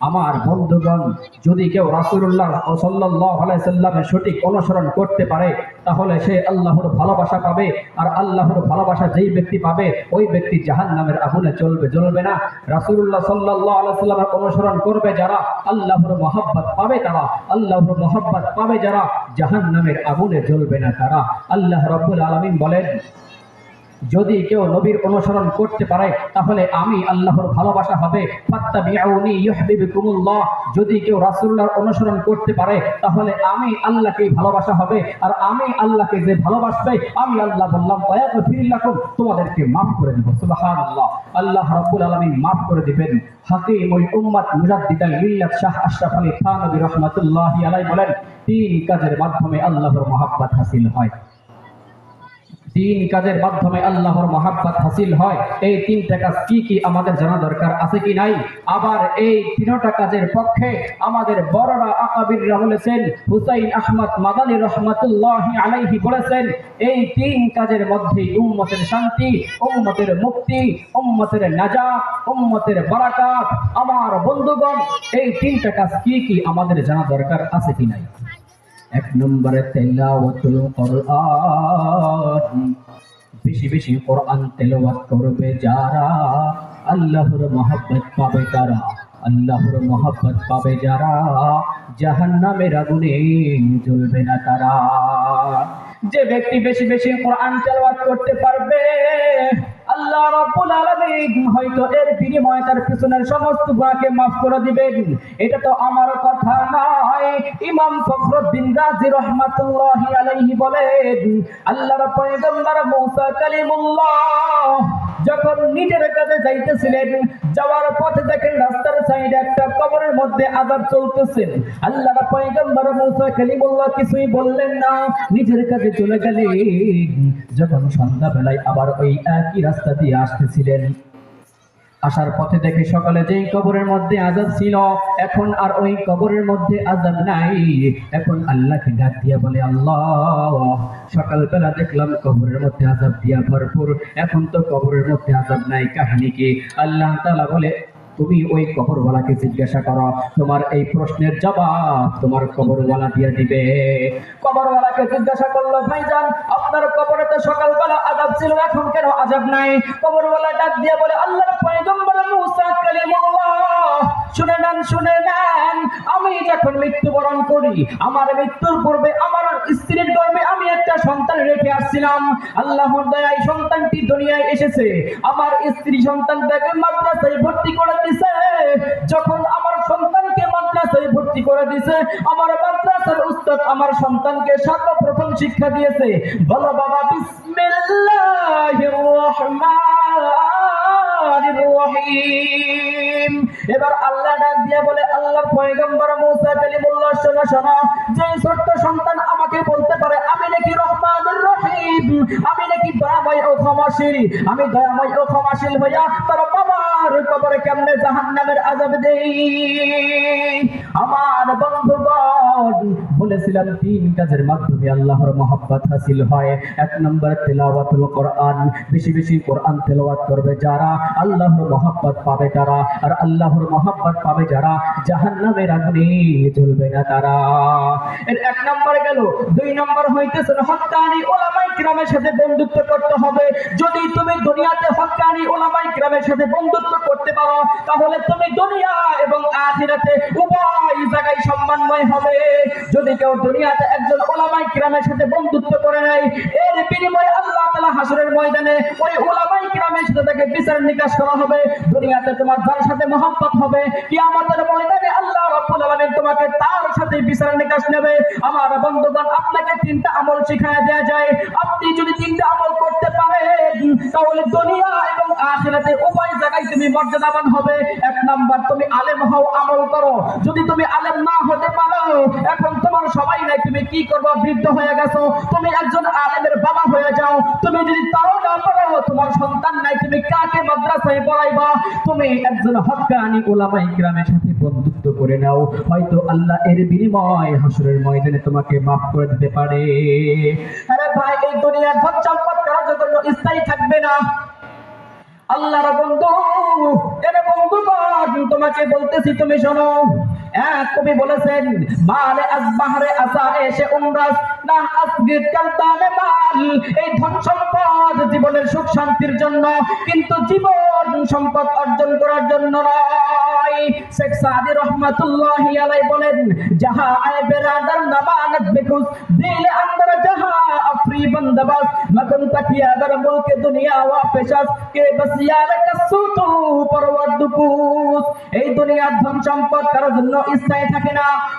আমার বন্ধুগণ, যদি কেউ রাসূলুল্লাহ সাল্লাল্লাহু আলাইহি সাল্লামের সঠিক অনুসরণ করতে পারে, তাহলে সে আল্লাহর ভালোবাসা পাবে, আর আল্লাহর ভালোবাসা যেই ব্যক্তি পাবে, ওই ব্যক্তি জাহান নামের আগুনে চলবে, জ্বলবে না। রাসূলুল্লাহ সাল্লাল্লাহু আলাইহি সাল্লামের অনুসরণ করবে যারা, আল্লাহর মহব্বত পাবে তারা, আল্লাহর মহব্বত পাবে যারা জাহান নামের আগুনে জ্বলবে না তারা। আল্লাহ রাব্বুল আলামিন বলেন যদি কেউ নবীর অনুসরণ করতে পারে, তাহলে আমি আল্লাহর ভালোবাসা হবে। যদি কেউ রাসূলুল্লাহর অনুসরণ করতে পারে, তাহলে আমি আল্লাহকে ভালোবাসা হবে। আর আমি আল্লাহকে যে ভালোবাসবে, আমি আল্লাহ বললাম ওয়ায়াগফিরুল্লাকুম তোমাদেরকে maaf করে দেব। সুবহানাল্লাহ। আল্লাহ রাব্বুল আলামিন maaf করে দিবেন। হাকিমুল উম্মাত মুজাদ্দিদাল মিল্লাত শাহ আশরাফ আলী থানভী রাহমাতুল্লাহি আলাইহি বলেন, তিন কাজের মাধ্যমে আল্লাহর মহাব্বত হাসিল হয়। তিন কাজের মাধ্যমে আল্লাহর মহাব্বত হাসিল হয়। এই তিনটা কাজ কি কি আমাদের জানা দরকার আছে কি নাই? আবার এই তিনটা কাজের পক্ষে আমাদের বড়রা আকাবিররা বলেছেন, হুসাইন আহমদ মাদানী রহমাতুল্লাহি আলাইহি বলেছেন, এই তিন কাজের মধ্যে উম্মতের শান্তি, উম্মতের মুক্তি, উম্মতের নাজাত, উম্মতের বারাকাত। আমার বন্ধুগণ, এই তিনটা কাজ কি কি আমাদের জানা দরকার আছে কি নাই? এক নম্বরে তেলাওয়াতুল কোরআন। বেশি বেশি কোরআন তেলাওয়াত করবে যারা? আল্লাহর মহব্বত পাবে তারা। আল্লাহর মহব্বত পাবে যারা? জাহান্নামের আগুনে জ্বলবে না তারা। যে ব্যক্তি বেশি বেশি কোরআন তেলাওয়াত করতে পারবে আল্লাহ রাব্বুল আলামিন হয়তো এর বিনিময়ে তার পিছনের সমস্ত গুনাহকে maaf করে দিবেন। এটা তো আমার কথা নয়। ইমাম ফখরুদ্দিন রাজি রাহমাতুল্লাহি আলাইহি বলেন, আল্লাহর পয়গম্বর মূসা কালিমুল্লাহ যখন নিজের কাছে যাইতেছিলেন, যাওয়ার পথে দেখেন রাস্তার সাইডে একটা কবরের মধ্যে আদার চলতেছে। আল্লাহ পয়গম্বর মুসা কালিমুল্লাহ কিছুই বললেন না। নিজের কাছে চলে গেলেন। যখন সন্ধ্যাবেলায় আবার ওই একই রাস্তা দিয়ে আসতেছিলেন আসার পথে দেখে সকালে যেই কবরের মধ্যে আজাব ছিল, এখন আর ওই কবরের মধ্যে আজাব নাই। এখন আল্লাহকে ডাক দিয়া বলে, আল্লাহ, সকালবেলা দেখলাম কবরের মধ্যে আজাব দিয়া ভরপুর। এখন তো কবরের মধ্যে আজাব নাই, কাহিনী কি? আল্লাহ তালা বলে তুমি ওই কবরওয়ালাকে জিজ্ঞাসা করো, তোমার এই প্রশ্নের জবাব তোমার কবরওয়ালা দিয়ে দিবে। কবরওয়ালাকে জিজ্ঞাসা করল, ভাইজান, আপনার কবরে তো সকালবেলা আজাব ছিল, এখন কেন আজাব নাই? কবরওয়ালা ডাক দিয়ে বলে, আল্লাহর পয়গম্বর মুসা কালিমুল্লাহ। শুনে নেন শুনে নেন। আমি যখন মৃত্যুবরণ করি, আমার মৃত্যুর পূর্বে আমার স্ত্রীর গর্ভে আমি একটা সন্তান রেখে আসছিলাম। আল্লাহর দয়ায় সন্তানটি দুনিয়ায় এসেছে। আমার স্ত্রী সন্তানটাকে মাদ্রাসায় ভর্তি করে দিছে। যখন আমার সন্তানকে মাদ্রাসায় ভর্তি করে দিছে, আমার মাদ্রাসার উস্তাদ আমার সন্তানকে সর্বপ্রথম শিক্ষা দিয়েছে। বলো বাবা, বিসমিল্লাহির রহমানির রহিম। এবার আল্লাহ ডাক দিয়ে বলে, আল্লাহ পয়গম্বর মুসা কালিমুল্লাহ, শোনো শোনো। যে ছোট্ট সন্তান আমাকে বলতে পারে, আমি নাকি রহমানুর রহিম, আমি নাকি দয়াময় ও ক্ষমাশীল, আমি দয়াময় ও ক্ষমাশীল হইয়া তার বাবার কবরে কেমনে জাহান্নামের আযাব দেই? আমার বন্ধুগণ বলেছিলাম, তিন কাজের মাধ্যমে আল্লাহর হাসিল হয়। এক নম্বর, তেলাওয়াতুল কোরআন। বেশি বেশি কোরআন তেলাওয়াত করবে যারা? আল্লাহর পাবে তারা। আর আল্লাহর পাবে যারা? জাহান্নামের আগুনে জ্বলবে না তারা। এর এক নম্বর গেল, দুই নম্বর ওলামাই কিরামের সাথে বন্ধুত্ব করতে হবে। যদি তুমি দুনিয়াতে হক্কানি ওলামাই গ্রামের সাথে বন্ধুত্ব করতে পারো, তাহলে তুমি দুনিয়া এবং আখিরাতে উভয় জায়গায় সম্মানময় হবে। যদি কেউ দুনিয়াতে একজন ওলামাই কিরামের সাথে বন্ধুত্ব করে নেয়, এর বিনিময়ে আল্লাহ তাআলা হাসরের ময়দানে ওই ওলামাই কিরামের সাথে তাকে বিচার নিকাশ করা হবে। দুনিয়াতে তোমার যার সাথে মহব্বত হবে, কিয়ামতের ময়দানে আল্লাহ রাব্বুল আলামিন তোমাকে তার সাথে বিচার নিকাশ নেবে। আমার বন্ধুগণ, আপনাকে তিনটা আমল শিখায় দেয়া যায়। আপনি যদি তিনটা আমল করতে পারেন, তাহলে দুনিয়া এবং আখিরাতে উভয় জায়গায় তুমি মর্যাদাবান হবে। এক নাম্বার, তুমি আলেম হও, আমল করো। যদি তুমি আলেম না হতে পারো। এখন তোমার সবাই নাই, তুমি কি করবে? বৃদ্ধ হয়ে গেছো। তুমি একজন আলেমের বাবা হয়ে যাও। তুমি যদি তাও না পারো, তোমার সন্তান নাই, তুমি কাকে মাদ্রাসায় পড়াইবা? তুমি একজন হক্কানি ওলামাই গ্রামের সাথে বন্ধুত্ব করে নাও। হয়তো আল্লাহ এর বিনিময় হাসরের ময়দানে তোমাকে মাফ করে দিতে পারে। আরে ভাই, এই দুনিয়ার ধন সম্পদ কারোর জন্য স্থায়ী থাকবে না। আল্লাহর বন্ধু, এর বন্ধুগণ, তোমাকে বলতেছি, তুমি শোনো। এক কবি বলেছেন মালে আসবাহরে আসা এসে উমরাস না আসগির কান্তালে মাল এই ধন সম্পদ জীবনের সুখ শান্তির জন্য, কিন্তু জীবন সম্পদ অর্জন করার জন্য নয়।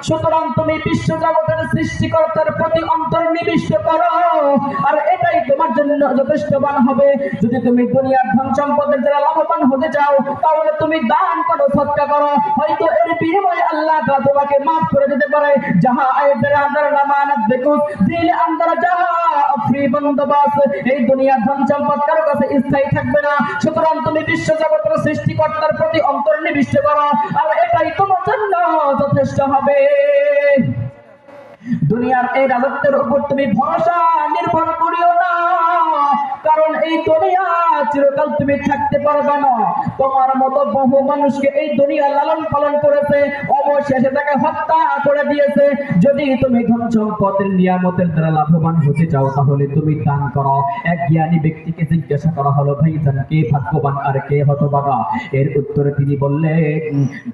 সুতরাং তুমি বিশ্ব জগতের সৃষ্টিকর্তার প্রতি অন্তর্নিবিষ্ট করো, আর এটাই তোমার জন্য যথেষ্টবান হবে। যদি তুমি দুনিয়ার ধন সম্পদের যারা লাভবান হতে চাও, তাহলে তুমি দান করো সৎকা হয়তো এর বিনিময়ে আল্লাহ তোমাকে মাফ করে দিতে পারে। যাহা আয় বেরাদার নামানত বেকুস দিল যাহা এই দুনিয়ার ধন সম্পদ কারও কাছে স্থায়ী থাকবে না। সুতরাং তুমি বিশ্ব জগতের সৃষ্টিকর্তার প্রতি অন্তর্নিবিষ্ট করো, আর এটাই তোমার জন্য যথেষ্ট হবে। দুনিয়ার এই রাজত্বের উপর তুমি ভরসা নির্ভর করিও না, কারণ এই দুনিয়া চিরকাল তুমি থাকতে পারবে না। তোমার মতো বহু মানুষকে এই দুনিয়া লালন পালন করেছে, অবশেষে তাকে হত্যা করে দিয়েছে। যদি তুমি ধন সম্পদের নিয়ামতের দ্বারা লাভবান হতে চাও, তাহলে তুমি দান করো। এক জ্ঞানী ব্যক্তিকে জিজ্ঞাসা করা হলো ভাই জান কে ভাগ্যবান আর কে হতবাগা? এর উত্তরে তিনি বললেন,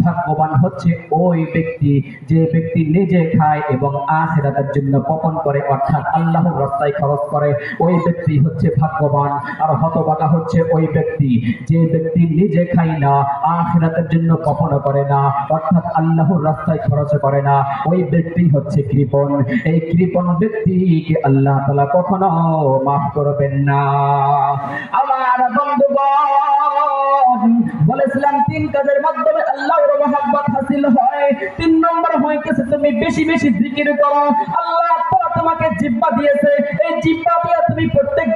ভাগ্যবান হচ্ছে ওই ব্যক্তি যে ব্যক্তি নিজে খায় এবং আখেরাতের জন্য পপন করে, অর্থাৎ আল্লাহর রাস্তায় খরচ করে। ওই ব্যক্তি হচ্ছে ভাগ্যবান আর হতবাগা হচ্ছে ওই ব্যক্তি। যে ব্যক্তি নিজে খায় না, আখেরাতের জন্য পপন করে না, অর্থাৎ আল্লাহর রাস্তায় খরচ করে না, ওই ব্যক্তি হচ্ছে কৃপণ। এই কৃপণ ব্যক্তিকে আল্লাহ তাআলা কখনো মাফ করবেন না। আমার বন্ধুগণ, বলেছিলাম তিন কাজের মাধ্যমে আল্লাহর মহব্বত হাসিল হয়। তিন নম্বর হয়ে গেছে তুমি বেশি বেশি জিকির করো। আল্লাহ তোমাকে জিব্বা দিয়েছে। এই জিব্বা দিয়ে তুমি প্রত্যেক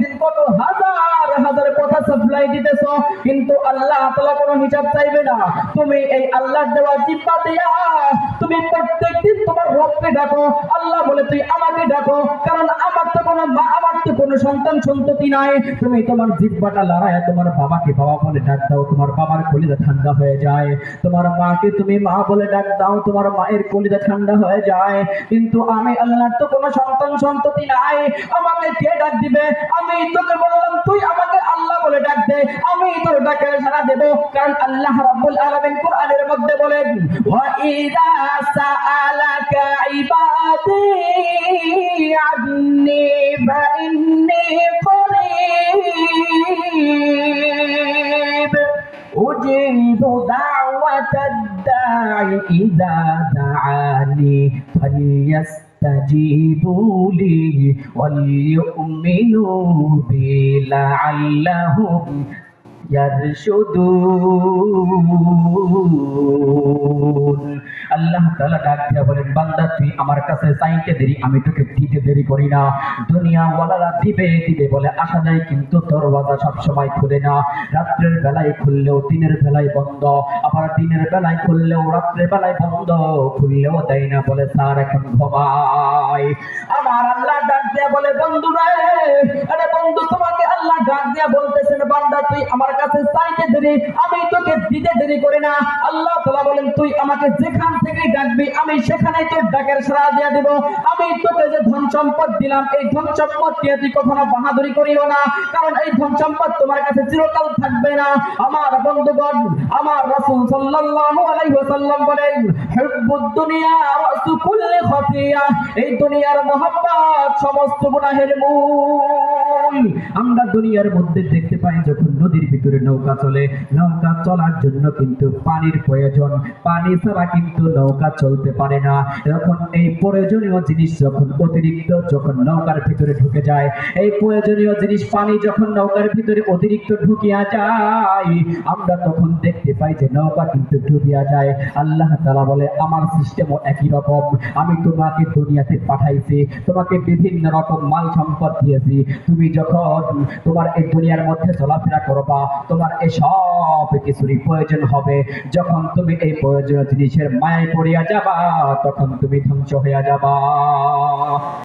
সাপ্লাই দিতেছো, কিন্তু আল্লাহ তাআলা কোনো হিসাব চাইবে না। তুমি এই আল্লাহর দেওয়া জিব্বা দিয়া তুমি প্রত্যেক দিন তোমার রবকে ডাকো, আল্লাহ বলে তুই আমাকে ডাকো, কারণ আমার তো কোনো মা, আমার তো কোনো সন্তান সন্ততি নাই। তুমি তোমার জিব্বাটা লড়ায় তোমার বাবাকে বাবা বলে ডাক দাও, তোমার বাবার কলিজা ঠান্ডা হয়ে যায়। তোমার মাকে তুমি মা বলে ডাক দাও, তোমার মায়ের কলিজা ঠান্ডা হয়ে যায়। কিন্তু আমি আল্লাহর তো কোনো সন্তান সন্ততি নাই। আমাকে কে ডাক দিবে? আমি তোকে বললাম, তুই আমাকে আল্লাহ বলে ডাক দে। আমি তোর ডাকে সাড়া দেব কারণ আল্লাহ রাব্বুল আলামিন কোরআনের মধ্যে বলেন ওয়া ইযা সাআলাকা ইবাদি আন্নি ফাইন্নি করিব أجيب دعوة الداع إذا دعاني فليستجيبوا لي وليؤمنوا بي لعلهم يرشدون আল্লাহ তাআলা ডাক দিয়া বলেন, বান্দা, তুই আমার কাছে চাইতে দেরি, আমি তোকে দিতে দেরি করি না। দুনিয়া ওয়ালারা দিবে দিবে বলে আসা যায় কিন্তু দরওয়াজা সব সময় খুলে না। রাত্রের বেলায় খুললেও দিনের বেলায় বন্ধ, আবার দিনের বেলায় খুললেও রাত্রের বেলায় বন্ধ, খুললেও দেয় না বলে স্যার, এখন ঘুমাই আমার আল্লাহ ডাক দিয়া বলে বন্ধু রে আরে বন্ধু ডাক বলতেছেন, বান্দা, তুই আমার কাছে চাইতে দেরি, আমি তোকে দিতে দেরি করি না। আল্লাহ তাআলা বলেন, তুই আমাকে যেখান থেকে ডাকবি, আমি সেখানেই তোর ডাকের দেব। আমি তোকে যে ধন সম্পদ দিলাম, এই ধন সম্পদ দিয়ে তুই কখনো বাহাদুরি করিও না। কারণ এই ধন সম্পদ তোমার কাছে চিরকাল থাকবে না। আমার বন্ধুগণ, আমার রাসূল সাল্লাল্লাহু আলাইহি ওয়াসাল্লাম বলেন, হুব্বুদ দুনিয়া খাতিয়া। এই দুনিয়ার মহব্বত সমস্ত গুনাহের মূল। আমরা দুনিয়ার মধ্যে দেখতে পাই যখন নদীর ভিতরে নৌকা চলে, নৌকা চলার জন্য কিন্তু পানির প্রয়োজন। পানি ছাড়া কিন্তু নৌকা চলতে পারে না। যখন এই প্রয়োজনীয় জিনিস যখন অতিরিক্ত যখন নৌকার ভিতরে ঢুকে যায়, এই প্রয়োজনীয় জিনিস পানি যখন নৌকার ভিতরে অতিরিক্ত ঢুকিয়া যায়, আমরা তখন দেখতে পাই যে নৌকা কিন্তু ডুবিয়া যায়। আল্লাহ তাআলা বলে, আমার সিস্টেমও একই রকম। আমি তোমাকে দুনিয়াতে পাঠাইছি, তোমাকে বিভিন্ন রকম মাল সম্পদ দিয়েছি। তুমি যখন তোমার এই দুনিয়ার মধ্যে চলাফেরা করবা, তোমার এই সব কিছুরই প্রয়োজন হবে। যখন তুমি এই প্রয়োজনীয় জিনিসের মায় পড়িয়া যাবা, তখন তুমি ধ্বংস হইয়া যাবা।